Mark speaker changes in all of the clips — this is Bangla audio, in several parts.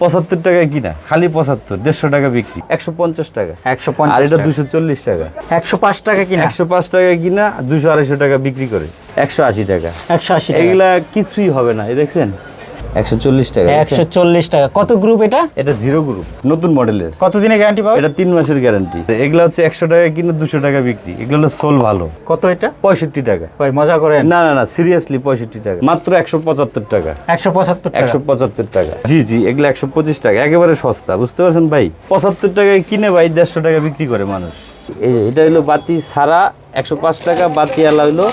Speaker 1: পঁচাত্তর টাকা কিনা? খালি পঁচাত্তর দেড়শো টাকা বিক্রি। একশো পঞ্চাশ টাকা।
Speaker 2: একশো
Speaker 1: আর এটা দুশো চল্লিশ টাকা।
Speaker 2: একশো পাঁচ টাকা কিনা?
Speaker 1: একশো পাঁচ টাকা কিনা দুশো আড়াইশো টাকা বিক্রি করে। একশো আশি টাকা।
Speaker 2: একশো আশি
Speaker 1: এগুলা কিছুই হবে না এই দেখছেন? একশো চল্লিশ টাকা
Speaker 2: একশো চল্লিশ টাকা। কত গ্রুপ এটা?
Speaker 1: এটা জিরো গ্রুপ নতুন মডেলের
Speaker 2: কত দিনে গ্যারান্টি পাবে?
Speaker 1: এটা তিন মাসের গ্যারান্টি এগুলা হচ্ছে একশো টাকা কিনে দুশো টাকা বিক্রি। এগুলো হলো সোল ভালো।
Speaker 2: কত এটা?
Speaker 1: পঁয়ষট্টি টাকা।
Speaker 2: ভাই মজা করেন।
Speaker 1: না না না সিরিয়াসলি পঁয়ষট্টি টাকা। মাত্র একশো পঁচাত্তর টাকা।
Speaker 2: একশো পঁচাত্তর টাকা?
Speaker 1: একশো পঁচাত্তর টাকা। জি জি এগুলো একশো পঁচিশ টাকা। একেবারে সস্তা বুঝতে পারছেন ভাই? পঁচাত্তর টাকায় কিনে ভাই দেড়শো টাকা বিক্রি করে মানুষ। এটা হলো বাতি সারা একশো পাঁচ টাকা বাতি আলা হলো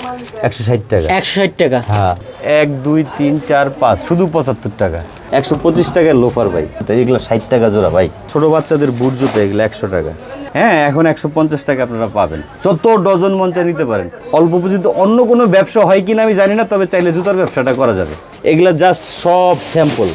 Speaker 1: একশো ষাট টাকা।
Speaker 2: একশো ষাট টাকা।
Speaker 1: হ্যাঁ। এক দুই তিন চার পাঁচ শুধু পঁচাত্তর টাকা। একশো পঁচিশ টাকায় লোফার ভাই। তো এগুলো ষাট টাকা জোড়া ভাই। ছোট বাচ্চাদের বুট জুতো এগুলো একশো টাকা। হ্যাঁ এখন একশো পঞ্চাশ টাকা আপনারা পাবেন। যত ডজন মঞ্চা নিতে পারেন। অল্প পুঁজিতে অন্য কোনো ব্যবসা হয় কিনা আমি জানি না তবে চাইলে জুতার ব্যবসাটা করা যাবে। এগুলা জাস্ট সব স্যাম্পল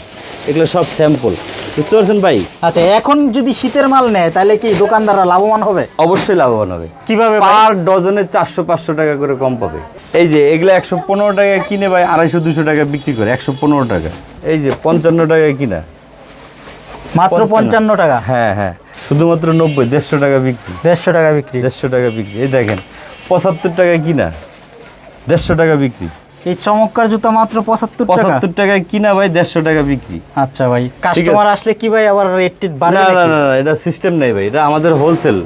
Speaker 1: এগুলো সব স্যাম্পল বুঝতে পারছেন ভাই?
Speaker 2: আচ্ছা এখন যদি শীতের মাল নেয় তাহলে কি দোকানদাররা লাভবান হবে?
Speaker 1: অবশ্যই লাভবান হবে।
Speaker 2: কীভাবে?
Speaker 1: পার ডজনে চারশো পাঁচশো টাকা করে কম পাবে। এই যে এগুলো একশো পনেরো টাকায় কিনে ভাই আড়াইশো দুশো টাকা বিক্রি করে একশো পনেরো টাকা। এই যে পঞ্চান্ন টাকায় কিনা।
Speaker 2: মাত্র পঞ্চান্ন টাকা?
Speaker 1: হ্যাঁ হ্যাঁ। শুধুমাত্র নব্বই দেড়শো টাকা বিক্রি।
Speaker 2: দেড়শো টাকা বিক্রি।
Speaker 1: দেড়শো টাকা বিক্রি। এই দেখেন পঁচাত্তর টাকায় কিনা দেড়শো টাকা বিক্রি।
Speaker 2: এই চমৎকার জুতা মাত্র পঁচাত্তর
Speaker 1: পঁচাত্তর টাকায় কিনা ভাই দেড়শো টাকা বিক্রি।
Speaker 2: আচ্ছা ভাই কাস্টমার আসলে কি ভাই আবার রেট টেট
Speaker 1: না না না না, এটা সিস্টেম নেই ভাই এটা আমাদের হোলসেল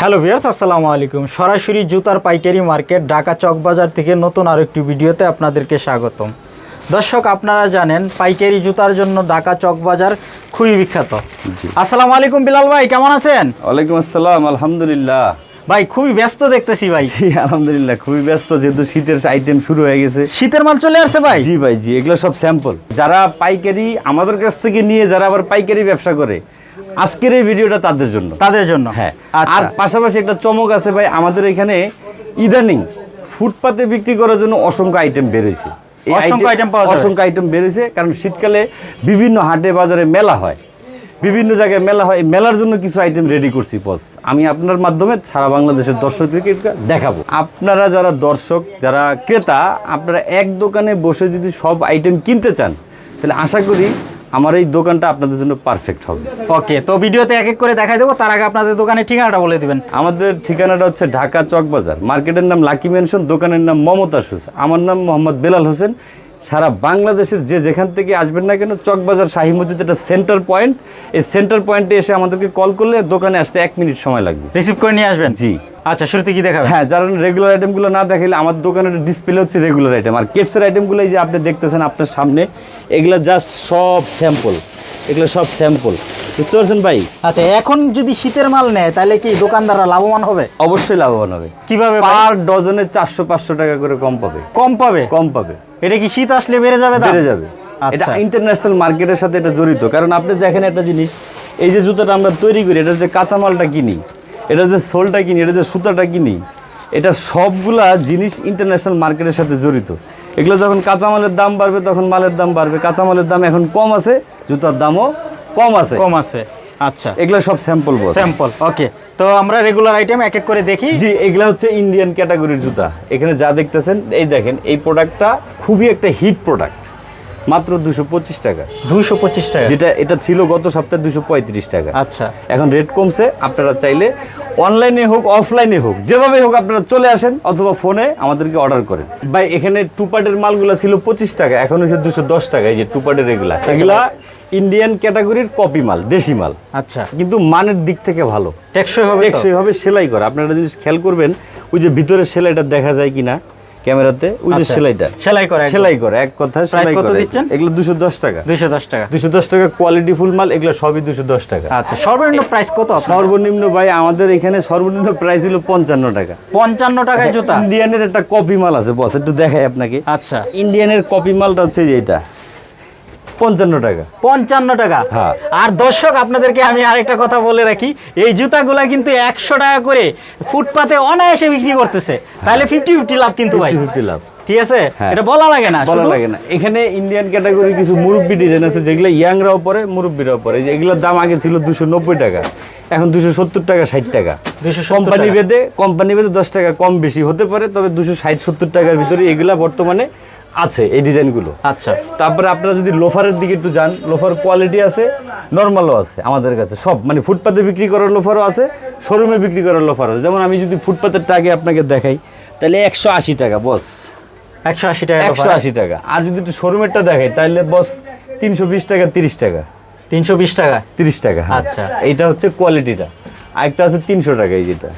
Speaker 2: হ্যালো ভিউয়ার্স আসসালামু আলাইকুম। সরাসরি জুতার পাইকারি মার্কেট ঢাকা চকবাজার থেকে নতুন আরও একটি ভিডিওতে আপনাদেরকে স্বাগতম। দর্শক আপনারা জানেন পাইকারি জুতার জন্য ঢাকা চকবাজার খুবই বিখ্যাত। আসসালামু আলাইকুম বিলাল ভাই কেমন আছেন?
Speaker 1: ওয়ালাইকুম আসসালাম আলহামদুলিল্লাহ।
Speaker 2: ভাই খুবই ব্যস্ত দেখতেছি ভাই।
Speaker 1: জি আলহামদুলিল্লাহ খুবই ব্যস্ত যেহেতু শীতের আইটেম শুরু হয়ে গেছে।
Speaker 2: শীতের মাল চলে আসছে ভাই।
Speaker 1: জি ভাই জি এগুলো সব স্যাম্পল যারা পাইকারি আমাদের কাছ থেকে নিয়ে যারা আবার পাইকারি ব্যবসা করে আজকের এই ভিডিওটা তাদের জন্য।
Speaker 2: তাদের জন্য।
Speaker 1: হ্যাঁ
Speaker 2: আচ্ছা।
Speaker 1: আর পাশাপাশি একটা চমক আছে ভাই আমাদের এখানে ইদানিং ফুটপাতে বিক্রি করার জন্য অসংখ্য আইটেম বেড়েছে।
Speaker 2: অসংখ্য
Speaker 1: আইটেম বেড়েছে কারণ শীতকালে বিভিন্ন হাটে বাজারে মেলা হয়। বিভিন্ন জায়গায় মেলা হয়। মেলার জন্য কিছু আইটেম রেডি করছি পস আমি আপনার মাধ্যমে সারা বাংলাদেশের দর্শকদেরকে দেখাবো। আপনারা যারা দর্শক যারা ক্রেতা আপনারা এক দোকানে বসে যদি সব আইটেম কিনতে চান তাহলে আশা করি আমার এই দোকানটা আপনাদের জন্য পারফেক্ট হবে।
Speaker 2: ওকে তো ভিডিওতে এক এক করে দেখাই দেবো তার আগে আপনাদের দোকানের ঠিকানাটা বলে দিবেন।
Speaker 1: আমাদের ঠিকানাটা হচ্ছে ঢাকা চকবাজার। মার্কেটের নাম লাকি মেনশন দোকানের নাম মমতা সুস আমার নাম মোহাম্মদ বেলাল হোসেন। সারা বাংলাদেশের যে যেখান থেকে আসবেন না কেন চকবাজার শাহী মসজিদ একটা সেন্টার পয়েন্ট এই সেন্টার পয়েন্টে এসে আমাদেরকে কল করলে দোকানে আসতে এক মিনিট সময় লাগবে।
Speaker 2: রিসিভ করে নিয়ে আসবেন?
Speaker 1: জি।
Speaker 2: আচ্ছা শুরুতে কি দেখাবেন?
Speaker 1: হ্যাঁ যারা রেগুলার আইটেমগুলো না দেখালে আমার দোকানের ডিসপ্লে হচ্ছে রেগুলার আইটেম আর কেটসের আইটেমগুলো এই যে আপনি দেখতেছেন আপনার সামনে এগুলো জাস্ট সব স্যাম্পল এগুলো সব স্যাম্পল বুঝতে পারছেন ভাই?
Speaker 2: আচ্ছা এখন যদি শীতের মাল নেয় তাহলে কি দোকানদাররা লাভবান হবে?
Speaker 1: অবশ্যই লাভবান হবে।
Speaker 2: কীভাবে
Speaker 1: পার ডজনে চারশো পাঁচশো টাকা করে কম পাবে।
Speaker 2: কম পাবে?
Speaker 1: কম পাবে।
Speaker 2: এটা কি শীত আসলে বেড়ে যাবে?
Speaker 1: বেড়ে যাবে। এটা
Speaker 2: আচ্ছা।
Speaker 1: ইন্টারন্যাশনাল মার্কেটের সাথে এটা জড়িত। কারণ আপনি দেখেন একটা জিনিস এই যে জুতাটা আমরা তৈরি করি এটা যে কাঁচামালটা কিনি এটা যে সোলটা কিনি এটা যে সুতাটা কিনি এটা সবগুলা জিনিস ইন্টারন্যাশনাল মার্কেটের সাথে জড়িত। এগুলো যখন কাঁচামালের দাম বাড়বে তখন মালের দাম বাড়বে। কাঁচামালের দাম এখন কম আছে জুতার দামও কম আছে।
Speaker 2: কম আছে। আচ্ছা।
Speaker 1: এগুলো সব স্যাম্পল
Speaker 2: স্যাম্পল ওকে তো আমরা রেগুলার আইটেম এক এক করে দেখি।
Speaker 1: জি এগুলা হচ্ছে ইন্ডিয়ান ক্যাটাগরির জুতা। এখানে যা দেখতেছেন এই দেখেন এই প্রোডাক্টটা খুবই একটা হিট প্রোডাক্ট মাত্র দুশো পঁচিশ টাকা।
Speaker 2: দুশো পঁচিশ টাকা।
Speaker 1: যেটা এটা ছিল গত সপ্তাহে দুশো পঁয়ত্রিশ টাকা।
Speaker 2: আচ্ছা।
Speaker 1: এখন রেট কমছে আপনারা চাইলে অনলাইনে হোক অফলাইনে হোক যেভাবে হোক আপনারা চলে আসেন অথবা ফোনে আমাদেরকে অর্ডার করেন। ভাই এখানে টুপাটের মালগুলো ছিল পঁচিশ টাকা এখন হচ্ছে দুশো দশ টাকা এই যে টুপাটের এগুলা। এগুলা ইন্ডিয়ান ক্যাটাগরির কপি মাল দেশি মাল।
Speaker 2: আচ্ছা।
Speaker 1: কিন্তু মানের দিক থেকে ভালো।
Speaker 2: টেকসই হবে?
Speaker 1: টেকসই হবে সেলাই করা। আপনারা জিনিস খেয়াল করবেন ওই যে ভিতরে সেলাইটা দেখা যায় কিনা ক্যামেরাতে ওই যে
Speaker 2: আচ্ছা।
Speaker 1: সেলাইটা।
Speaker 2: সেলাই করে
Speaker 1: সেলাই করে এক কথা সেলাই
Speaker 2: কত দিচ্ছেন?
Speaker 1: এগুলো দুশো দশ টাকা।
Speaker 2: দুইশো দশ টাকা।
Speaker 1: দুশো দশ টাকা কোয়ালিটি ফুল মাল এগুলো সবই দুশো দশ টাকা।
Speaker 2: আচ্ছা সর্বনিম্ন প্রাইস কত
Speaker 1: সর্বনিম্ন ভাই আমাদের এখানে সর্বনিম্ন প্রাইস হলো পঞ্চান্ন টাকা।
Speaker 2: পঞ্চান্ন টাকায় জুতা?
Speaker 1: ইন্ডিয়ানের একটা কপি মাল আছে বস একটু দেখাই আপনাকে।
Speaker 2: আচ্ছা।
Speaker 1: ইন্ডিয়ানের কপি মালটা হচ্ছে এটা পঞ্চান্ন টাকা।
Speaker 2: পঞ্চান্ন টাকা।
Speaker 1: হ্যাঁ।
Speaker 2: আর দর্শক আপনাদেরকে আমি আরেকটা কথা বলে রাখি এই জুতাগুলা কিন্তু একশো টাকা করে ফুটপাতে অনায়াসে বিক্রি করতেছে। তাহলে ফিফটি ফিফটি লাভ কিন্তু ভাই।
Speaker 1: ফিফটি লাভ।
Speaker 2: ঠিক আছে?
Speaker 1: হ্যাঁ।
Speaker 2: এটা বলা লাগে না
Speaker 1: বলা লাগে না। এখানে ইন্ডিয়ান ক্যাটাগরি কিছু মুরব্বি ডিজাইন আছে যেগুলো ইয়াংরাও পরে মুরব্বিরাও পরে যে এগুলোর দাম আগে ছিল দুশো নব্বই টাকা এখন দুশো সত্তর টাকা ষাট টাকা।
Speaker 2: 270
Speaker 1: কোম্পানি
Speaker 2: টাকা।
Speaker 1: কোম্পানি বেঁধে দশ টাকা কম বেশি হতে পারে তবে দুশো ষাট সত্তর টাকার ভিতরে এগুলা বর্তমানে আছে এই ডিজাইনগুলো।
Speaker 2: আচ্ছা।
Speaker 1: তারপরে আপনারা যদি লোফারের দিকে একটু যান লোফার কোয়ালিটি আছে নর্মালও আছে আমাদের কাছে। সব মানে ফুটপাতে বিক্রি করার লোফারও আছে শোরুমে বিক্রি করার লোফারও আছে। যেমন আমি যদি ফুটপাতের টাকে আপনাকে দেখাই তাহলে একশো আশি টাকা বস
Speaker 2: একশো আশি টাকা
Speaker 1: একশো আশি টাকা। আর যদি একটু শোরুমেরটা দেখাই তাহলে বস তিনশো বিশ টাকা তিরিশ টাকা।
Speaker 2: তিনশো বিশ টাকা?
Speaker 1: তিরিশ টাকা হ্যাঁ।
Speaker 2: আচ্ছা।
Speaker 1: এইটা হচ্ছে কোয়ালিটিটা আরেকটা আছে তিনশো টাকা এই যেটা।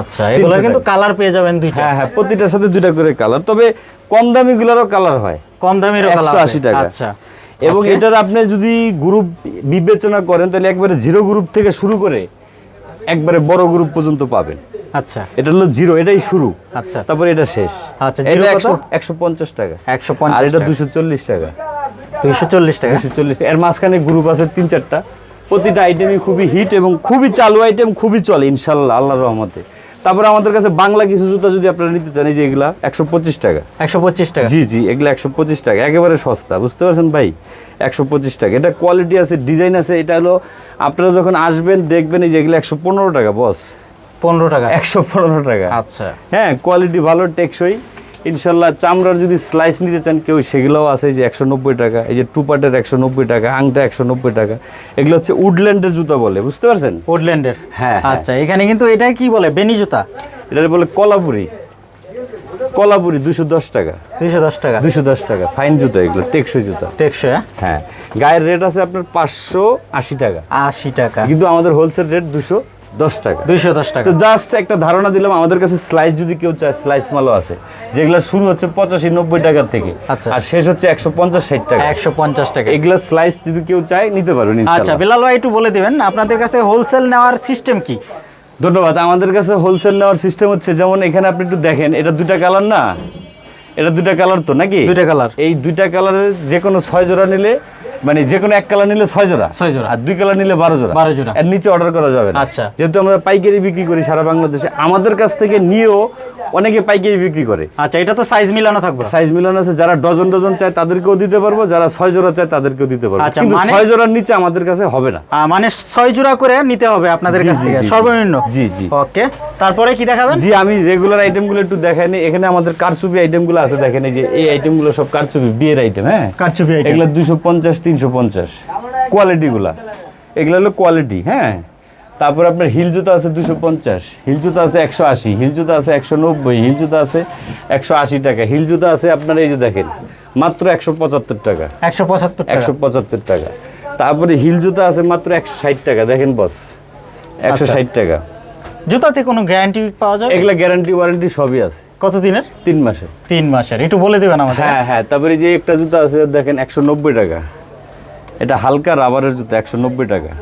Speaker 2: আচ্ছা এগুলো কিন্তু কালার পেয়ে যাবেন দুইটা।
Speaker 1: হ্যাঁ হ্যাঁ প্রতিটার সাথে দুইটা করে কালার তবে কম দামি দামিগুলোরও কালার হয়।
Speaker 2: কম দামের
Speaker 1: একশো আশি টাকা।
Speaker 2: আচ্ছা।
Speaker 1: এবং এটার আপনি যদি গ্রুপ বিবেচনা করেন তাহলে একবারে জিরো গ্রুপ থেকে শুরু করে একবারে বড় গ্রুপ পর্যন্ত পাবেন।
Speaker 2: আচ্ছা।
Speaker 1: এটা হলো জিরো এটাই শুরু।
Speaker 2: আচ্ছা।
Speaker 1: তারপরে এটা শেষ।
Speaker 2: আচ্ছা, জিরো কত?
Speaker 1: একশো পঞ্চাশ টাকা।
Speaker 2: একশো
Speaker 1: আর এটা দুশো চল্লিশ টাকা।
Speaker 2: দুইশো চল্লিশ টাকা?
Speaker 1: দুশো চল্লিশ এর মাঝখানে গ্রুপ আছে তিন চারটা। প্রতিটা আইটেমই খুবই হিট এবং খুবই চালু আইটেম খুবই চলে ইনশাল্লাহ আল্লাহর রহমতে। তারপরে আমাদের কাছে বাংলা কিছু জুতা যদি আপনারা নিতে চান এই যে এগুলা একশো পঁচিশ টাকা।
Speaker 2: একশো পঁচিশ টাকা?
Speaker 1: জি জি এগুলো একশো পঁচিশ টাকা একেবারে সস্তা বুঝতে পারছেন ভাই? একশো পঁচিশ টাকা এটা কোয়ালিটি আছে ডিজাইন আছে এটা হলো আপনারা যখন আসবেন দেখবেন এই যে এগুলো একশো পনেরো টাকা বস
Speaker 2: পনেরো টাকা।
Speaker 1: একশো পনেরো টাকা।
Speaker 2: আচ্ছা।
Speaker 1: হ্যাঁ কোয়ালিটি ভালো টেকসই। ইনশাল্লাহ চামড়ার যদি স্লাইস নিতে চান কেউ সেগুলোও আছে যে একশো নব্বই টাকা এই যে টু পার্টের একশো নব্বই টাকা আংটা একশো নব্বই টাকা এগুলো হচ্ছে উডল্যান্ডের জুতা বলে বুঝতে পারছেন?
Speaker 2: উডল্যান্ডের
Speaker 1: হ্যাঁ।
Speaker 2: আচ্ছা এখানে কিন্তু এটা কি বলে? বেনি জুতা?
Speaker 1: এটা বলে কলাপুরি। কলাপুরি দুশো দশ টাকা।
Speaker 2: দুইশো দশ টাকা।
Speaker 1: দুশো দশ টাকা ফাইন জুতা এগুলো টেকসই জুতা।
Speaker 2: টেকসই হ্যাঁ?
Speaker 1: হ্যাঁ গায়ের রেট আছে আপনার পাঁচশো আশি টাকা।
Speaker 2: আশি টাকা।
Speaker 1: কিন্তু আমাদের হোলসেল রেট দুশো দশ টাকা।
Speaker 2: দুইশো দশ টাকা।
Speaker 1: তো জাস্ট একটা ধারণা দিলাম আমাদের কাছে স্লাইস যদি কেউ চায় স্লাইস মালও আছে। যেগুলো শুরু হচ্ছে পঁচাশি নব্বই টাকার থেকে
Speaker 2: আচ্ছা।
Speaker 1: আর শেষ হচ্ছে একশো পঞ্চাশ ষাট টাকা।
Speaker 2: একশো পঞ্চাশ টাকা।
Speaker 1: এগুলো স্লাইস যদি কেউ চায় নিতে পারবেন
Speaker 2: আচ্ছা। বিলাল ভাই একটু বলে দিবেন আপনাদের কাছে হোলসেল নেওয়ার সিস্টেম কি?
Speaker 1: ধন্যবাদ। আমাদের কাছে হোলসেল নেওয়ার সিস্টেম হচ্ছে যেমন এখানে আপনি একটু দেখেন এটা দুইটা কালার না? এটা দুইটা কালার তো নাকি?
Speaker 2: দুইটা কালার
Speaker 1: এই দুইটা কালারের যে কোনো ছয় জোড়া নিলে মানে যে কোনো এক কালার নিলে ছয় জোড়া
Speaker 2: ছয় জোড়া।
Speaker 1: আর দুই কালার নিলে বারো জোড়া
Speaker 2: বারো জোড়া।
Speaker 1: এর নিচে অর্ডার করা যাবে না
Speaker 2: আচ্ছা।
Speaker 1: যেহেতু আমরা পাইকারি বিক্রি করি সারা বাংলাদেশে আমাদের কাছ থেকে নিয়েও অনেকে পাইকারি বিক্রি করে
Speaker 2: আচ্ছা এটা তো সাইজ মিলানো থাকবে
Speaker 1: সাইজ মিলান আছে যারা ডজন ডজন চায় তাদেরকেও দিতে পারব যারা ছয় জোড়া চায় তাদেরকেও দিতে পারব
Speaker 2: আচ্ছা,
Speaker 1: কিন্তু
Speaker 2: মানে-
Speaker 1: ছয় জোড়ার নিচে আমাদের কাছে হবে না
Speaker 2: মানে ছয় জোড়া করে নিতে হবে আপনাদের কাছ থেকে। সর্বনিম্ন
Speaker 1: জি, জি।
Speaker 2: ওকে তারপরে কি দেখাবেন
Speaker 1: জি আমি রেগুলার আইটেমগুলো একটু দেখাই নি এখানে আমাদের কারচুপি আইটেমগুলো আছে দেখেন এই যে এই আইটেমগুলো সব কারচুপি বিয়ের আইটেম হ্যাঁ
Speaker 2: কারচুপি item।
Speaker 1: এগুলো দুশো পঞ্চাশ তিনশো পঞ্চাশ। কোয়ালিটিগুলা এগুলো হলো কোয়ালিটি হ্যাঁ? তারপর আপনার হিল জুতা আছে দুশো পঞ্চাশ হিল জুতা আছে একশো আশি হিল জুতা আছে একশো নব্বই হিল জুতা আছে একশো আশি টাকা হিল জুতা আছে আপনার এই যে দেখেন মাত্র একশো পঁচাত্তর টাকা।
Speaker 2: একশো পঁচাত্তর
Speaker 1: একশো পঁচাত্তর টাকা। তারপরে হিল জুতা আছে মাত্র একশো ষাট টাকা দেখেন বস একশো
Speaker 2: আচ্ছা।
Speaker 1: ষাট টাকা।
Speaker 2: জুতাতে কোনো গ্যারান্টি পাওয়া যাবে?
Speaker 1: এগুলা গ্যারান্টি ওয়ারেন্টি সবই আছে।
Speaker 2: কত দিনের
Speaker 1: তিন মাসে
Speaker 2: তিন মাসের। একটু বলে দেবেন আমাকে
Speaker 1: হ্যাঁ হ্যাঁ তারপরে যে একটা জুতা আছে দেখেন একশো নব্বই টাকা। এটা হালকা রাবারের জুতো একশো নব্বই টাকা।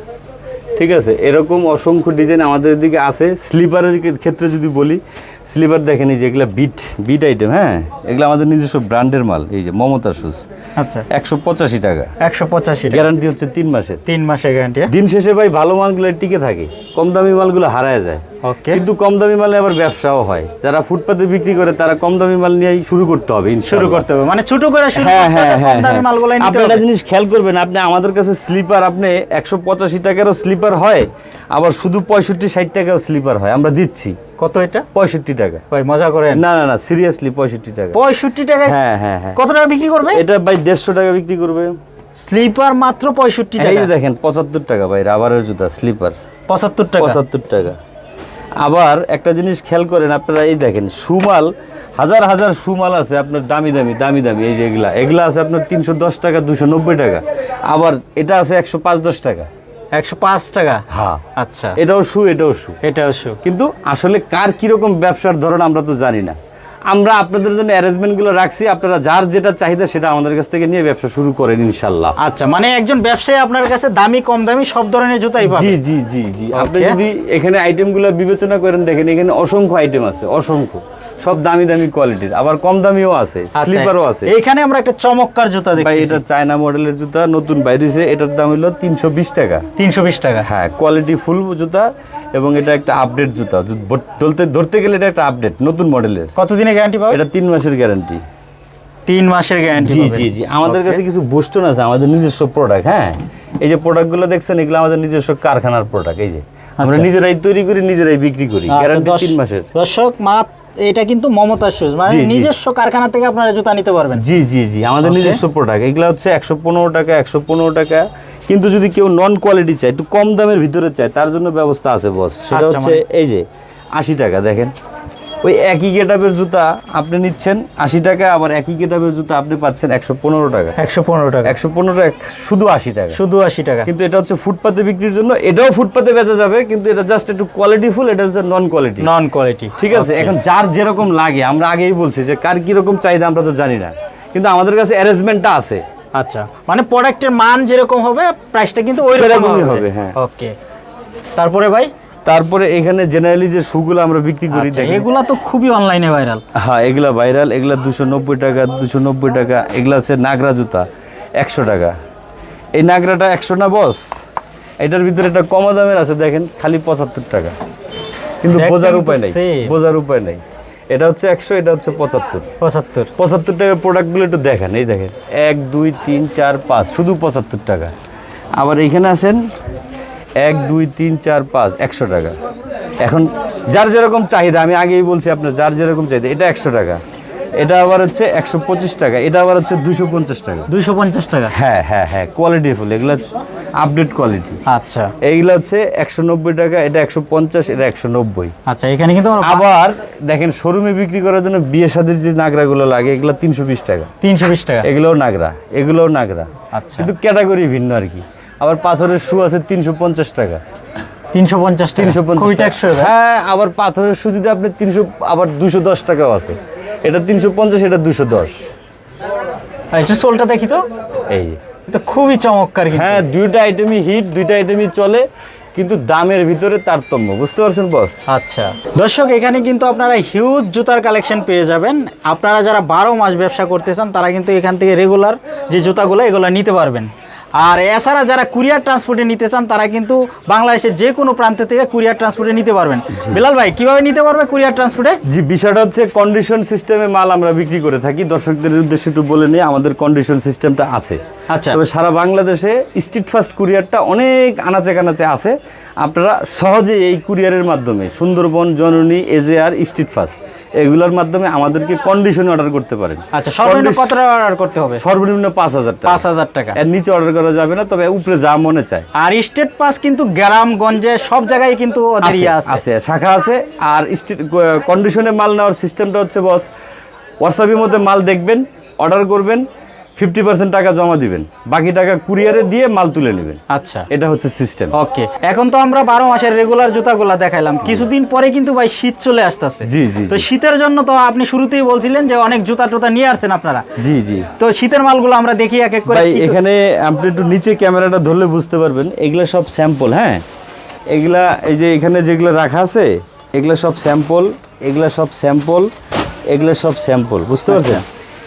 Speaker 1: ঠিক আছে? এরকম অসংখ্য ডিজাইন আমাদের দিকে আছে। স্লিপারের ক্ষেত্রে যদি বলি স্লিপার দেখেনি যে এগুলো বিট বিট আইটেম হ্যাঁ? এগুলো আমাদের নিজস্ব ব্র্যান্ডের মাল এই যে মমতা শুজ
Speaker 2: আচ্ছা।
Speaker 1: একশো পঁচাশি টাকা।
Speaker 2: একশো পঁচাশি
Speaker 1: গ্যারান্টি হচ্ছে তিন মাসের।
Speaker 2: তিন মাসের গ্যারান্টি
Speaker 1: দিন শেষে ভাই ভালো মালগুলো টিকে থাকে। কম দামি মালগুলো হারায় যায়। কিন্তু কম দামি মালে আবার ব্যবসাও হয়। যারা ফুটপাতে বিক্রি করে তারা কম দামি মাল নিয়ে শুরু করতে হবে
Speaker 2: শুরু করতে হবে। মানে ছোট করে শুরু
Speaker 1: হ্যাঁ হ্যাঁ হ্যাঁ
Speaker 2: নিতে
Speaker 1: আপনি একটা জিনিস খেয়াল করবেন আপনি আমাদের কাছে স্লিপার আপনি একশো পঁচাশি টাকারও স্লিপার হয় আবার শুধু পঁয়ষট্টি ষাট টাকাও স্লিপার হয় আমরা দিচ্ছি।
Speaker 2: কত এটা?
Speaker 1: পঁয়ষট্টি টাকা।
Speaker 2: ভাই মজা করেন।
Speaker 1: না না না সিরিয়াসলি পঁয়ষট্টি টাকা।
Speaker 2: পঁয়ষট্টি টাকা
Speaker 1: হ্যাঁ হ্যাঁ হ্যাঁ।
Speaker 2: কত টাকা বিক্রি করবে?
Speaker 1: এটা ভাই দেড়শো টাকা বিক্রি করবে।
Speaker 2: স্লিপার মাত্র পঁয়ষট্টি
Speaker 1: এই
Speaker 2: টাকা।
Speaker 1: যে দেখেন পঁচাত্তর টাকা ভাই রাবারের জুতা স্লিপার।
Speaker 2: পঁচাত্তর টাকা।
Speaker 1: পঁচাত্তর টাকা। আবার একটা জিনিস খেয়াল করেন আপনারা এই দেখেন সুমাল হাজার হাজার সুমাল আছে আপনার দামি দামি দামি দামি এই যে এগুলা। এগুলা আছে আপনার তিনশো দশ টাকা দুশো নব্বই টাকা। আবার এটা আছে একশো পাঁচ দশ টাকা।
Speaker 2: একশো পাঁচ টাকা?
Speaker 1: হ্যাঁ।
Speaker 2: আচ্ছা।
Speaker 1: এটাও শু এটাও শু
Speaker 2: এটাও শু
Speaker 1: কিন্তু আসলে কার কীরকম ব্যবসার ধরন আমরা তো জানি না। আমরা আপনাদের জন্য অ্যারেঞ্জমেন্টগুলো রাখছি। আপনারা যার যেটা চাহিদা সেটা আমাদের কাছ থেকে নিয়ে ব্যবসা শুরু করেন ইনশাল্লাহ।
Speaker 2: আচ্ছা মানে একজন ব্যবসায়ী আপনার কাছে দামি কম দামি সব ধরনের জুতাই পাবে?
Speaker 1: জি জি জি জি। আপনি যদি এখানে আইটেমগুলো বিবেচনা করেন দেখেন এখানে অসংখ্য আইটেম আছে অসংখ্য। সব দামি দামি কোয়ালিটির আবার কম দামিও আছে স্লিপারও আছে।
Speaker 2: আচ্ছা, এইখানে আমরা একটা চমৎকার জুতা
Speaker 1: ভাই
Speaker 2: দেখি
Speaker 1: এটা চায়না মডেলের জুতা নতুন বাইরেছে এটার দাম হলো তিনশো বিশ টাকা।
Speaker 2: তিনশো বিশ টাকা।
Speaker 1: হ্যাঁ কোয়ালিটি ফুল জুতা এবং এটা একটা আপডেট জুতা। ধরতে ধরতে গেলে এটা একটা আপডেট নতুন মডেলের
Speaker 2: কতদিনের গ্যারান্টি পাবে?
Speaker 1: এটা তিন মাসের গ্যারান্টি
Speaker 2: তিন মাসের গ্যারান্টি
Speaker 1: জি জি জি। আমাদের কাছে কিছু বুস্টন আছে আমাদের নিজস্ব প্রোডাক্ট হ্যাঁ? এই যে প্রোডাক্টগুলো দেখছেন এগুলো আমাদের নিজস্ব কারখানার প্রোডাক্ট এই যে। আমরা
Speaker 2: আচ্ছা।
Speaker 1: নিজেরাই তৈরি করি নিজেরাই বিক্রি করি গ্যারান্টি তিন মাসের।
Speaker 2: দর্শক মাত্র এটা কিন্তু মমতা শুজ মানে। নিজস্ব কারখানা থেকে আপনারা জুতা নিতে পারবেন।
Speaker 1: জি জি জি আমাদের. নিজস্ব প্রোডাক্ট এগুলো হচ্ছে একশো পনেরো টাকা একশো পনেরো টাকা। কিন্তু যদি কেউ নন কোয়ালিটি চায় একটু কম দামের ভিতরে চায় তার জন্য ব্যবস্থা আছে বস সেটা
Speaker 2: আচ্ছা,
Speaker 1: হচ্ছে এই যে আশি টাকা দেখেন। ওই একই গেটাপের জুতা আপনি নিচ্ছেন আশি টাকা আবার একই গেটাপের জুতা আপনি পাচ্ছেন একশো পনেরো টাকা।
Speaker 2: একশো পনেরো টাকা।
Speaker 1: একশো পনেরো টাকা শুধু আশি টাকা।
Speaker 2: শুধু আশি টাকা।
Speaker 1: কিন্তু এটা হচ্ছে ফুটপাতে বিক্রির জন্য এটাও ফুটপাতে বেচা যাবে কিন্তু এটা জাস্ট একটু কোয়ালিটি ফুল এটা হচ্ছে নন কোয়ালিটি
Speaker 2: নন কোয়ালিটি
Speaker 1: ঠিক আছে এখন যার যেরকম লাগে আমরা আগেই বলছি যে কার কীরকম চাহিদা আমরা তো জানি না। কিন্তু আমাদের কাছে অ্যারেঞ্জমেন্টটা আছে।
Speaker 2: আচ্ছা মানে প্রোডাক্টের মান যেরকম হবে প্রাইসটা কিন্তু ওই রকম
Speaker 1: সেরকমই
Speaker 2: হবে।
Speaker 1: হবে, হ্যাঁ।
Speaker 2: ওকে তারপরে ভাই?
Speaker 1: তারপরে এখানে জেনারেলি যে শুগুলো আমরা বিক্রি করি
Speaker 2: আচ্ছা। এগুলা তো খুবই অনলাইনে ভাইরাল
Speaker 1: হ্যাঁ এগুলা ভাইরাল এগুলা দুশো নব্বই টাকা দুশো নব্বই টাকা এগুলা হচ্ছে নাগরা জুতা একশো টাকা। এই নাগরাটা একশো না বস? এটার ভিতরে একটা কম দামের আছে দেখেন খালি পঁচাত্তর টাকা। কিন্তু বোঝার উপায় নেই। বোঝার উপায় নেই। এটা হচ্ছে একশো এটা হচ্ছে পঁচাত্তর।
Speaker 2: পঁচাত্তর।
Speaker 1: পঁচাত্তর টাকার প্রোডাক্টগুলো একটু দেখেন এই দেখেন এক দুই তিন চার পাঁচ শুধু পঁচাত্তর টাকা। আবার এখানে আসেন এক দুই তিন চার পাঁচ একশো টাকা। এখন যার যেরকম চাহিদা আমি আগেই বলছি আপনার যার যেরকম চাহিদা এটা একশো টাকা। এটা আবার হচ্ছে একশো পঁচিশ টাকা এটা আবার হচ্ছে দুশো পঞ্চাশ টাকা।
Speaker 2: দুইশো পঞ্চাশ টাকা?
Speaker 1: হ্যাঁ হ্যাঁ হ্যাঁ কোয়ালিটি ফুল এগুলো আপডেট কোয়ালিটি
Speaker 2: আচ্ছা।
Speaker 1: এইগুলো হচ্ছে একশো নব্বই টাকা এটা একশো পঞ্চাশ এটা একশো নব্বই।
Speaker 2: আচ্ছা এখানে কিন্তু
Speaker 1: আবার দেখেন শোরুমে বিক্রি করার জন্য বিয়ে শাদির যে নাগরাগুলো লাগে এগুলো তিনশো বিশ টাকা।
Speaker 2: তিনশো বিশ টাকা?
Speaker 1: এগুলোও নাগরা এগুলোও নাগরা।
Speaker 2: আচ্ছা।
Speaker 1: কিন্তু ক্যাটাগরি ভিন্ন আর কি। আবার পাথরের শু আছে তিনশো পঞ্চাশ টাকা।
Speaker 2: তিনশো পঞ্চাশ
Speaker 1: তিনশো
Speaker 2: খুবই
Speaker 1: হ্যাঁ আবার পাথরের শু যদি আপনি তিনশো আবার দুশো দশ টাকাও আছে। এটা তিনশো পঞ্চাশ এটা দুশো দশ।
Speaker 2: এটা সোলটা দেখি তো।
Speaker 1: এই
Speaker 2: এটা খুবই চমৎকার
Speaker 1: হ্যাঁ দুইটা আইটেমই হিট দুইটা আইটেমই চলে কিন্তু দামের ভিতরে তারতম্য বুঝতে পারছেন বস
Speaker 2: আচ্ছা। দর্শক এখানে কিন্তু আপনারা হিউজ জুতার কালেকশন পেয়ে যাবেন। আপনারা যারা বারো মাস ব্যবসা করতে চান তারা কিন্তু এখান থেকে রেগুলার যে জুতাগুলো এগুলো নিতে পারবেন। আর এছাড়া যারা কুরিয়ার ট্রান্সপোর্টে নিতে চান তারা কিন্তু বাংলাদেশের যে কোনো প্রান্ত থেকে কুরিয়ার ট্রান্সপোর্টে নিতে পারবেন। বিলাল ভাই কীভাবে নিতে পারবে কুরিয়ার ট্রান্সপোর্টে
Speaker 1: জি বিষয়টা হচ্ছে কন্ডিশন সিস্টেমে মাল আমরা বিক্রি করে থাকি। দর্শকদের উদ্দেশ্যে একটু বলে নিই আমাদের কন্ডিশন সিস্টেমটা আছে।
Speaker 2: আচ্ছা।
Speaker 1: তবে সারা বাংলাদেশে স্ট্রিট ফাস্ট কুরিয়ারটা অনেক আনাচে কানাচে আছে। আপনারা সহজে এই কুরিয়ারের মাধ্যমে সুন্দরবন জননী এজেআর স্ট্রিট ফাস্ট এগুলোর মাধ্যমে আমাদেরকে কন্ডিশনে অর্ডার করতে পারেন।
Speaker 2: আচ্ছা সর্বনিম্ন কত টাকা অর্ডার করতে হবে?
Speaker 1: সর্বনিম্ন পাঁচ হাজার টাকা।
Speaker 2: পাঁচ হাজার টাকা।
Speaker 1: এর নিচে অর্ডার করা যাবে না তবে উপরে যা মনে চায়।
Speaker 2: আর স্টেট পাস কিন্তু গ্রামগঞ্জে সব জায়গায় কিন্তু ওদের
Speaker 1: আছে
Speaker 2: আছে।
Speaker 1: শাখা আছে। আর স্টেট কন্ডিশনে মাল নেওয়ার সিস্টেমটা হচ্ছে বস হোয়াটসঅ্যাপের মধ্যে মাল দেখবেন অর্ডার করবেন ফিফটি পার্সেন্ট টাকা জমা দিবেন। বাকি টাকা কুরিয়ারে দিয়ে মাল তুলে নেবেন।
Speaker 2: আচ্ছা।
Speaker 1: এটা হচ্ছে সিস্টেম
Speaker 2: ওকে। এখন তো আমরা বারো মাসের রেগুলার জুতাগুলা দেখাইলাম। কিছুদিন পরে কিন্তু ভাই শীত চলে আসতেছে।
Speaker 1: জি, জি,
Speaker 2: তো শীতের জন্য তো আপনি শুরুতেই বলছিলেন যে অনেক জুতা টুতা নিয়ে আসছেন আপনারা।
Speaker 1: জি জি।
Speaker 2: তো শীতের মালগুলো আমরা দেখি এক এক করে
Speaker 1: ভাই এখানে আপনি একটু নিচে ক্যামেরাটা ধরলে বুঝতে পারবেন। এগুলা সব স্যাম্পল হ্যাঁ? এগুলা এই যে এখানে যেগুলো রাখা আছে এগুলা সব স্যাম্পল এগুলা সব স্যাম্পল এগুলা সব স্যাম্পল বুঝতে পারছেন?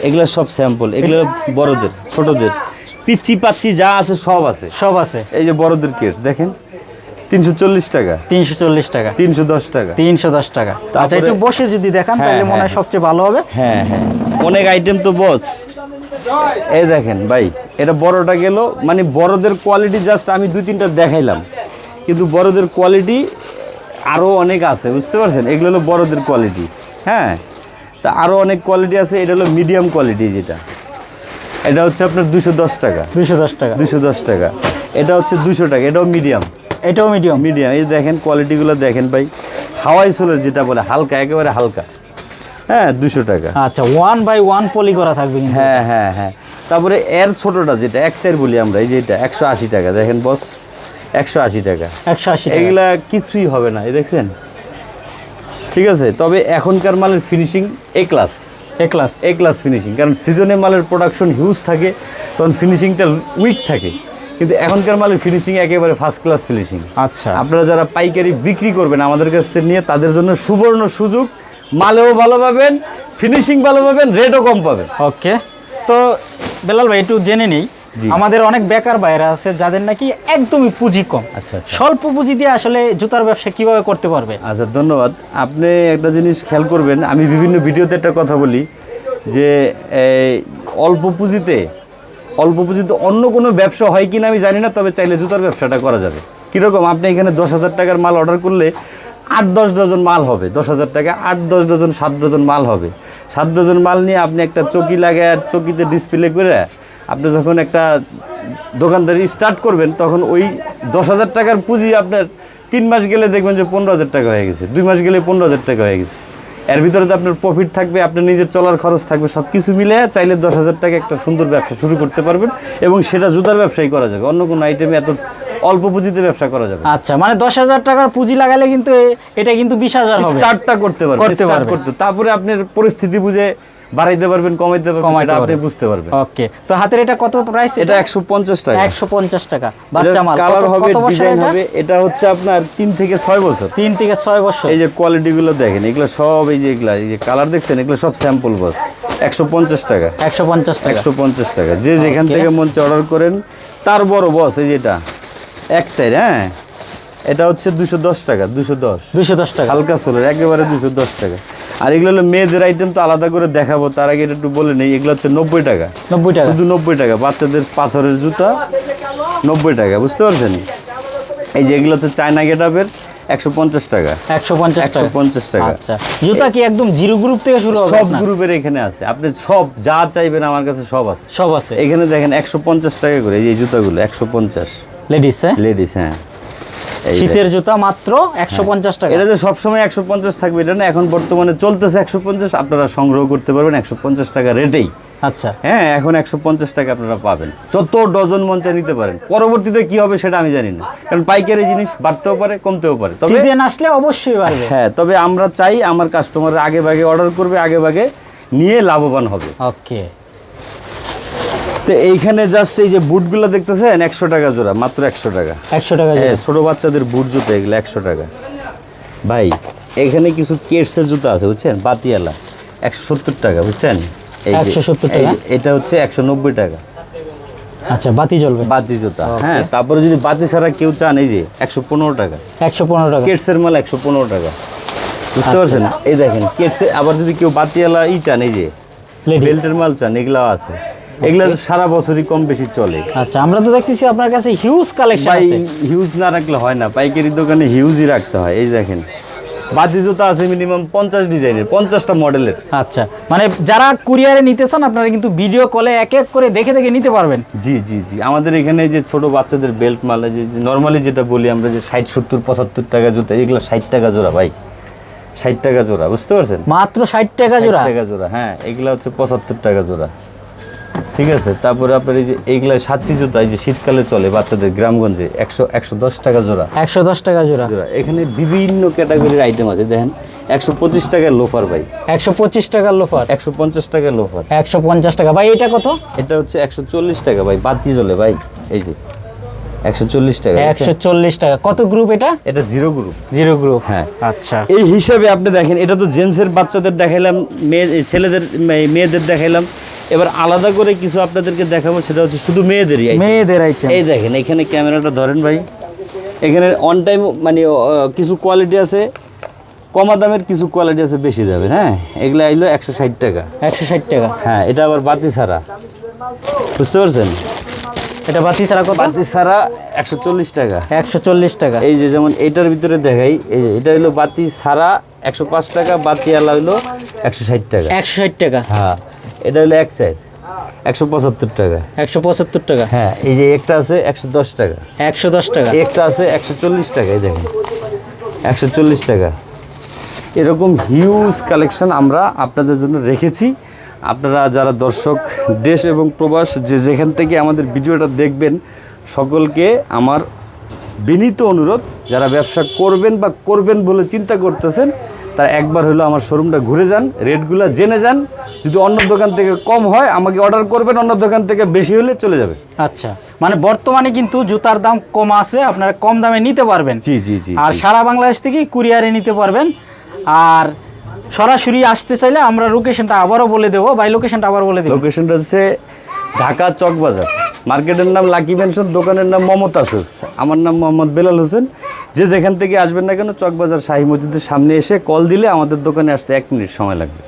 Speaker 1: এগুলা সব স্যাম্পল এগুলো বড়দের ছোটদের। পিচ্ছি পাচ্ছি যা আছে সব আছে।
Speaker 2: সব আছে।
Speaker 1: এই যে বড়দের কেস দেখেন। তিনশো চল্লিশ টাকা।
Speaker 2: তিনশো চল্লিশ টাকা।
Speaker 1: তিনশো দশ টাকা।
Speaker 2: তিনশো দশ টাকা। আচ্ছা একটু বসে যদি দেখান
Speaker 1: হ্যাঁ,
Speaker 2: তাহলে মনে হয়
Speaker 1: হ্যাঁ।
Speaker 2: সবচেয়ে ভালো হবে।
Speaker 1: হ্যাঁ হ্যাঁ। অনেক আইটেম তো বস এই দেখেন ভাই এটা বড়টা গেল। মানে বড়দের কোয়ালিটি জাস্ট আমি দুই তিনটা দেখাইলাম। কিন্তু বড়দের কোয়ালিটি আরও অনেক আছে বুঝতে পারছেন? এগুলো হলো বড়দের কোয়ালিটি হ্যাঁ? তা আরও অনেক কোয়ালিটি আছে এটা হলো মিডিয়াম কোয়ালিটি যেটা। এটা হচ্ছে আপনার দুশো দশ টাকা।
Speaker 2: দুশো দশ টাকা।
Speaker 1: দুশো দশ টাকা। এটা হচ্ছে দুশো টাকা এটাও মিডিয়াম
Speaker 2: এটাও মিডিয়াম
Speaker 1: মিডিয়াম এই দেখেন কোয়ালিটিগুলো দেখেন ভাই। হাওয়াই সোলের যেটা বলে হালকা একেবারে হালকা। হ্যাঁ দুশো টাকা।
Speaker 2: আচ্ছা ওয়ান বাই ওয়ান পলি করা থাকবে
Speaker 1: হ্যাঁ হ্যাঁ হ্যাঁ। তারপরে এর ছোটোটা যেটা এক চার বলি আমরা এই যেটা একশো আশি টাকা। দেখেন বস একশো আশি টাকা।
Speaker 2: একশো আশি
Speaker 1: এগুলা কিছুই হবে না এই দেখছেন ঠিক আছে তবে এখনকার মালের finishing A class
Speaker 2: A class
Speaker 1: A class finishing কারণ সিজনে মালের প্রোডাকশন হিউজ থাকে তখন ফিনিশিংটা উইক থাকে। কিন্তু এখনকার মালের ফিনিশিং একেবারে ফার্স্ট ক্লাস ফিনিশিং
Speaker 2: আচ্ছা।
Speaker 1: আপনারা যারা পাইকারি বিক্রি করবেন আমাদের কাছ থেকে নিয়ে তাদের জন্য সুবর্ণ সুযোগ। মালেও ভালো পাবেন ফিনিশিং ভালো পাবেন রেটও কম পাবেন।
Speaker 2: ওকে তো বেলাল ভাই একটু জেনে নেই। আমাদের অনেক বেকার বাইরে আছে যাদের নাকি একদমই পুঁজি কম।
Speaker 1: আচ্ছা আচ্ছা।
Speaker 2: স্বল্প পুঁজি দিয়ে আসলে জুতার ব্যবসা কীভাবে করতে পারবে?
Speaker 1: আচ্ছা ধন্যবাদ। আপনি একটা জিনিস খেয়াল করবেন আমি বিভিন্ন ভিডিওতে একটা কথা বলি যে অল্প পুঁজিতে অল্প পুঁজিতে অন্য কোনো ব্যবসা হয় কিনা আমি জানি না তবে চাইলে জুতার ব্যবসাটা করা যাবে। কীরকম? আপনি এখানে দশ হাজার টাকার মাল অর্ডার করলে আট দশ ডজন মাল হবে। দশ হাজার টাকা আট দশ ডজন সাত ডজন মাল হবে। সাত ডজন মাল নিয়ে আপনি একটা চকি লাগায় আর চকিতে ডিসপ্লে করে আপনি যখন একটা দোকানদারি স্টার্ট করবেন তখন ওই দশ হাজার টাকার পুঁজি আপনার তিন মাস গেলে দেখবেন যে পনেরো হাজার টাকা হয়ে গেছে দুই মাস গেলে পনেরো হাজার টাকা হয়ে গেছে। এর ভিতরে তো আপনার প্রফিট থাকবে আপনার নিজের চলার খরচ থাকবে সব কিছু মিলে চাইলে দশ হাজার টাকা একটা সুন্দর ব্যবসা শুরু করতে পারবেন এবং সেটা জুতার ব্যবসাই করা যাবে অন্য কোনো আইটেমে এত অল্প পুঁজিতে ব্যবসা করা যাবে
Speaker 2: আচ্ছা মানে দশ হাজার টাকার পুঁজি লাগালে কিন্তু এটা কিন্তু বিশ হাজার
Speaker 1: স্টার্টটা করতে পারবেন
Speaker 2: করতে পারবেন।
Speaker 1: তারপরে আপনার পরিস্থিতি বুঝে বাড়াইতে পারবেন কমাইতে পারবেন আপনি বুঝতে পারবেন।
Speaker 2: ওকে তো হাতের এটা কত প্রাইস
Speaker 1: এটা একশো পঞ্চাশ টাকা।
Speaker 2: একশো পঞ্চাশ টাকা। বাচ্চা মাল
Speaker 1: কালার হবে ডিজাইন হবে এটা হচ্ছে আপনার তিন থেকে ছয় বছর।
Speaker 2: তিন থেকে ছয় বছর।
Speaker 1: এই যে কোয়ালিটি গুলো দেখেন এগুলো সব এই যে এগুলা এই যে কালার দেখছেন এগুলো সব স্যাম্পল বস একশো পঞ্চাশ টাকা।
Speaker 2: একশো পঞ্চাশ টাকা।
Speaker 1: একশো পঞ্চাশ টাকা। যে যেখান. থেকে মঞ্চে অর্ডার করেন তার বড় বস এই যেটা এক চাই হ্যাঁ? এটা হচ্ছে দুশো দশ টাকা দুশো দশ।
Speaker 2: দুশো দশ টাকা।
Speaker 1: হালকা সোলের একেবারে দুশো দশ টাকা। আর এগুলো হলো মেয়েদের আইটেম তো আলাদা করে দেখাবো তার আগে এটা একটু বলে নেই এগুলো হচ্ছে নব্বই টাকা।
Speaker 2: নব্বই টাকা।
Speaker 1: শুধু নব্বই টাকা বাচ্চাদের পাথরের জুতা নব্বই টাকা বুঝতে পারছেন? এই যে এগুলো হচ্ছে চায়না গেটাপের একশো পঞ্চাশ টাকা।
Speaker 2: একশো পঞ্চাশ
Speaker 1: একশো
Speaker 2: টাকা
Speaker 1: পঞ্চাশ টাকা।
Speaker 2: আচ্ছা। জুতা কি একদম জিরো গ্রুপ থেকে শুরু
Speaker 1: সব গ্রুপের এখানে আছে। আপনি সব যা চাইবেন আমার কাছে সব আছে।
Speaker 2: সব আছে।
Speaker 1: এখানে দেখেন একশো পঞ্চাশ টাকা করে এই জুতাগুলো একশো পঞ্চাশ।
Speaker 2: লেডিস হ্যাঁ?
Speaker 1: লেডিস হ্যাঁ।
Speaker 2: শীতের জুতা মাত্র একশো পঞ্চাশ টাকা।
Speaker 1: এটা যে সবসময় একশো পঞ্চাশ থাকবে এটা না এখন বর্তমানে চলতেছে একশো পঞ্চাশ আপনারা সংগ্রহ করতে পারবেন একশো পঞ্চাশ টাকা রেটেই।
Speaker 2: আচ্ছা।
Speaker 1: হ্যাঁ এখন একশো পঞ্চাশ টাকা আপনারা পাবেন। যত ডজন মঞ্চে নিতে পারেন। পরবর্তীতে কি হবে সেটা আমি জানি না। কারণ পাইকারি জিনিস বাড়তেও পারে কমতেও পারে। তবে
Speaker 2: সিজন আসলে অবশ্যই বাড়বে।
Speaker 1: হ্যাঁ তবে আমরা চাই আমার কাস্টমার আগে ভাগে অর্ডার করবে আগে ভাগে নিয়ে লাভবান হবে।
Speaker 2: ওকে
Speaker 1: তো এইখানে জাস্ট এই যে বুটগুলো দেখতেছেন একশো টাকা জোড়া মাত্র একশো টাকা।
Speaker 2: একশো টাকা
Speaker 1: হ্যাঁ ছোট বাচ্চাদের বুট জুতো এগুলো একশো টাকা। ভাই এখানে কিছু কেটসের জুতো আছে বুঝছেন? বাতিয়ালা একশো সত্তর টাকা বুঝছেন?
Speaker 2: 170
Speaker 1: এই
Speaker 2: টাকা?
Speaker 1: এটা হচ্ছে একশো নব্বই টাকা।
Speaker 2: আচ্ছা বাতি জ্বলবে?
Speaker 1: বাতি জুতা হ্যাঁ তারপরে যদি বাতি ছাড়া কেউ চান এই যে একশো পনেরো টাকা।
Speaker 2: একশো পনেরো টাকা।
Speaker 1: কেটসের মাল একশো পনেরো টাকা। বুঝতে
Speaker 2: আচ্ছা।
Speaker 1: পারছেন? এই দেখেন কেটসে আবার যদি কেউ বাতিয়ালা ই চান এই যে বেল্টের মাল চান এগুলাও আছে। এগুলো সারা বছরই কম বেশি চলে।
Speaker 2: আচ্ছা আমরা তো দেখতেছি আপনার কাছে হিউজ কালেকশন আছে।
Speaker 1: হিউজ না রাখলে হয় না পাইকারি দোকানে হিউজই রাখতে হয় এই দেখেন। বাতি জুতা আছে মিনিমাম পঞ্চাশ ডিজাইনের পঞ্চাশটা মডেলের
Speaker 2: আচ্ছা মানে যারা কুরিয়ারে নিতে চান আপনারা কিন্তু ভিডিও কলে এক এক করে দেখে দেখে নিতে পারবেন।
Speaker 1: জি জি জি। আমাদের এখানে যে ছোট বাচ্চাদের বেল্ট মাল যে নর্মালি যেটা বলি আমরা যে ষাট সত্তর পঁচাত্তর টাকা জুতা এগুলো ষাট টাকা জোড়া ভাই। ষাট টাকা জোড়া বুঝতে পারছেন?
Speaker 2: মাত্র ষাট টাকা জোড়া?
Speaker 1: টাকা জোড়া হ্যাঁ এগুলা হচ্ছে পঁচাত্তর টাকা জোড়া। ঠিক আছে? তারপরে আপনার এই যে এইগুলা সাতটি জুতা এই যে শীতকালে চলে বাচ্চাদের গ্রামগঞ্জে একশো একশো দশ টাকা জোড়া।
Speaker 2: একশো দশ টাকা জোড়া।
Speaker 1: জোড়া। এখানে বিভিন্ন ক্যাটাগরির আইটেম আছে দেখেন একশো পঁচিশ টাকার লোফার ভাই।
Speaker 2: একশো পঁচিশ টাকার লোফার
Speaker 1: একশো পঞ্চাশ টাকার লোফার
Speaker 2: একশো পঞ্চাশ টাকা। ভাই এটা কত?
Speaker 1: এটা হচ্ছে একশো চল্লিশ টাকা ভাই বাতি জ্বলে ভাই এই যে। একশো চল্লিশ টাকা
Speaker 2: একশো চল্লিশ টাকা। কত গ্রুপ এটা?
Speaker 1: এটা জিরো গ্রুপ
Speaker 2: জিরো গ্রুপ
Speaker 1: হ্যাঁ।
Speaker 2: আচ্ছা।
Speaker 1: এই হিসাবে আপনি দেখেন এটা তো জেন্টসের বাচ্চাদের দেখাইলাম মেয়ে ছেলেদের মেয়েদের দেখাইলাম। এবার আলাদা করে কিছু আপনাদেরকে দেখাবো সেটা হচ্ছে শুধু মেয়েদেরই
Speaker 2: মেয়েদের আইটেম
Speaker 1: এই দেখেন এখানে ক্যামেরাটা ধরেন ভাই। এখানে অন টাইম মানে কিছু কোয়ালিটি আছে কমা দামের কিছু কোয়ালিটি আছে বেশি যাবে হ্যাঁ? এগুলো আইলো একশো ষাট টাকা।
Speaker 2: একশো ষাট টাকা।
Speaker 1: হ্যাঁ এটা আবার বাতি ছাড়া। বুঝতে পারছেন?
Speaker 2: এটা বাতি ছাড়া কত?
Speaker 1: বাতি ছাড়া একশো চল্লিশ টাকা।
Speaker 2: একশো চল্লিশ টাকা।
Speaker 1: এই যে যেমন এইটার ভিতরে দেখাই এই যে এটা হলো বাতি ছাড়া একশো পাঁচ টাকা বাতি আলা হইল একশো ষাট টাকা।
Speaker 2: একশো ষাট টাকা।
Speaker 1: হ্যাঁ। এটা হলো এক সাইড একশো পঁচাত্তর টাকা।
Speaker 2: একশো পঁচাত্তর টাকা?
Speaker 1: হ্যাঁ এই যে একটা আছে একশো দশ টাকা।
Speaker 2: একশো দশ টাকা?
Speaker 1: একটা আছে একশো চল্লিশ টাকা এই দেখেন। একশো চল্লিশ টাকা। এরকম হিউজ কালেকশন আমরা আপনাদের জন্য রেখেছি। আপনারা যারা দর্শক দেশ এবং প্রবাস যে যেখান থেকে আমাদের ভিডিওটা দেখবেন সকলকে আমার বিনীত অনুরোধ যারা ব্যবসা করবেন বা করবেন বলে চিন্তা করতেছেন তারা একবার হলো আমার শোরুমটা ঘুরে যান রেটগুলো জেনে যান। যদি অন্য দোকান থেকে কম হয় আমাকে অর্ডার করবেন অন্য দোকান থেকে বেশি হলে চলে যাবে।
Speaker 2: আচ্ছা মানে বর্তমানে কিন্তু জুতার দাম কম আছে আপনারা কম দামে নিতে পারবেন।
Speaker 1: জি জি জি
Speaker 2: আর সারা বাংলাদেশ থেকেই কুরিয়ারে নিতে পারবেন। আর সরাসরি আসতে চাইলে আমরা লোকেশনটা আবারও বলে দেবো। বাই লোকেশনটা আবার বলে দেবো
Speaker 1: লোকেশনটা হচ্ছে ঢাকা চকবাজার। মার্কেটের নাম লাকি মেনশন দোকানের নাম মমতা সুস আমার নাম মোহাম্মদ বেলাল হোসেন। যে যেখান থেকে আসবেন না কেন, চকবাজার শাহী মসজিদের সামনে এসে কল দিলে আমাদের দোকানে আসতে এক মিনিট সময় লাগবে।